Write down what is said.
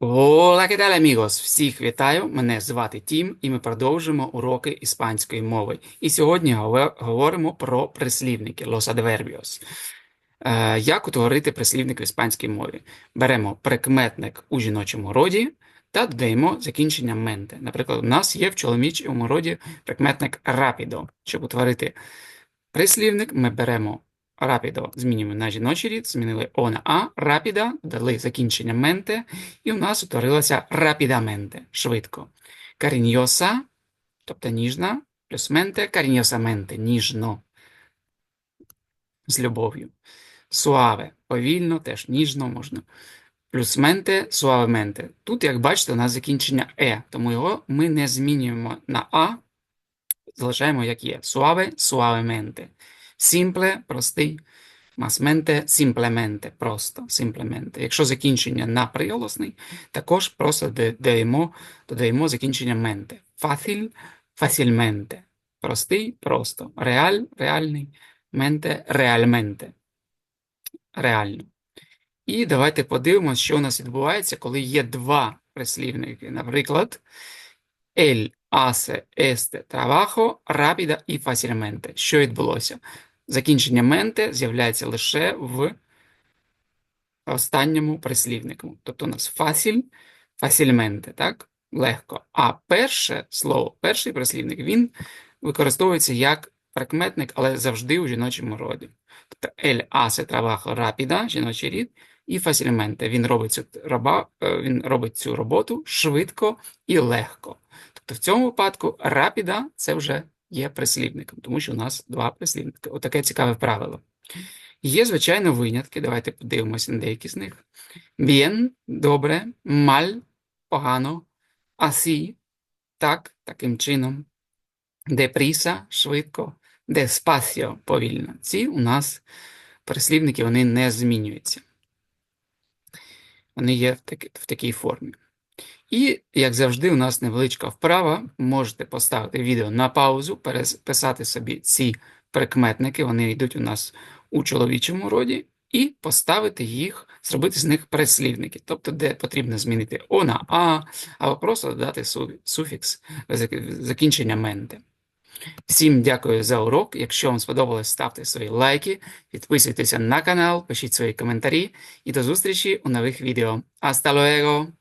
Hola, ¿qué tal, amigos? Всіх вітаю! Мене звати Тім, і ми продовжуємо уроки іспанської мови. І сьогодні говоримо про прислівники los adverbios. Е, Як утворити прислівник в іспанській мові? Беремо прикметник у жіночому роді та додаємо закінчення менте. Наприклад, у нас є в чоловічому роді прикметник rapido. Щоб утворити прислівник, ми беремо rapido, змінюємо на жіночий рід, змінили о на а, rapida, дали закінчення менте, і у нас утворилося rapidamente, швидко. Cariñosa, тобто ніжна, плюс менте, cariñosamente, ніжно, з любов'ю. Suave, повільно, теж ніжно можна. Плюс менте, suavemente. Тут, як бачите, у нас закінчення е, тому його ми не змінюємо на а, залишаємо як є. Suave, suavemente. Simple, простий. Mente, simplemente, просто, simplemente. Якщо закінчення на приголосний, також просто додаємо, додаємо закінчення менте. Fácil, fácilmente. Простий, просто. Реаль, реальний. Менте, realmente. Реально. І давайте подивимося, що у нас відбувається, коли є два прислівники. Наприклад, él hace este trabajo rápida y fácilmente. Що відбулося? Закінчення менте з'являється лише в останньому прислівнику. Тобто у нас фасіль, фасільменте, так? Легко. А перше слово, перший прислівник, він використовується як прикметник, але завжди у жіночому роді. Тобто el hace trabajo rápida, жіночий рід, і фасільменте. Він робить цю, роба, е, він робить цю роботу швидко і легко. Тобто в цьому випадку rapida – це вже є прислівником, тому що у нас два прислівники. Отаке цікаве правило. Є, звичайно, винятки. Давайте подивимося на деякі з них. Bien – добре, mal – погано, así – так, таким чином, deprisa – швидко, despacio – повільно. Ці у нас прислівники, вони не змінюються. Вони є в, таки, в такій формі. І, як завжди, у нас невеличка вправа. Можете поставити відео на паузу, переписати собі ці прикметники, вони йдуть у нас у чоловічому роді, і поставити їх, зробити з них прислівники, тобто, де потрібно змінити о на а, або просто додати суфікс закінчення менте. Всім дякую за урок. Якщо вам сподобалось, ставте свої лайки, підписуйтеся на канал, пишіть свої коментарі і до зустрічі у нових відео. Hasta luego!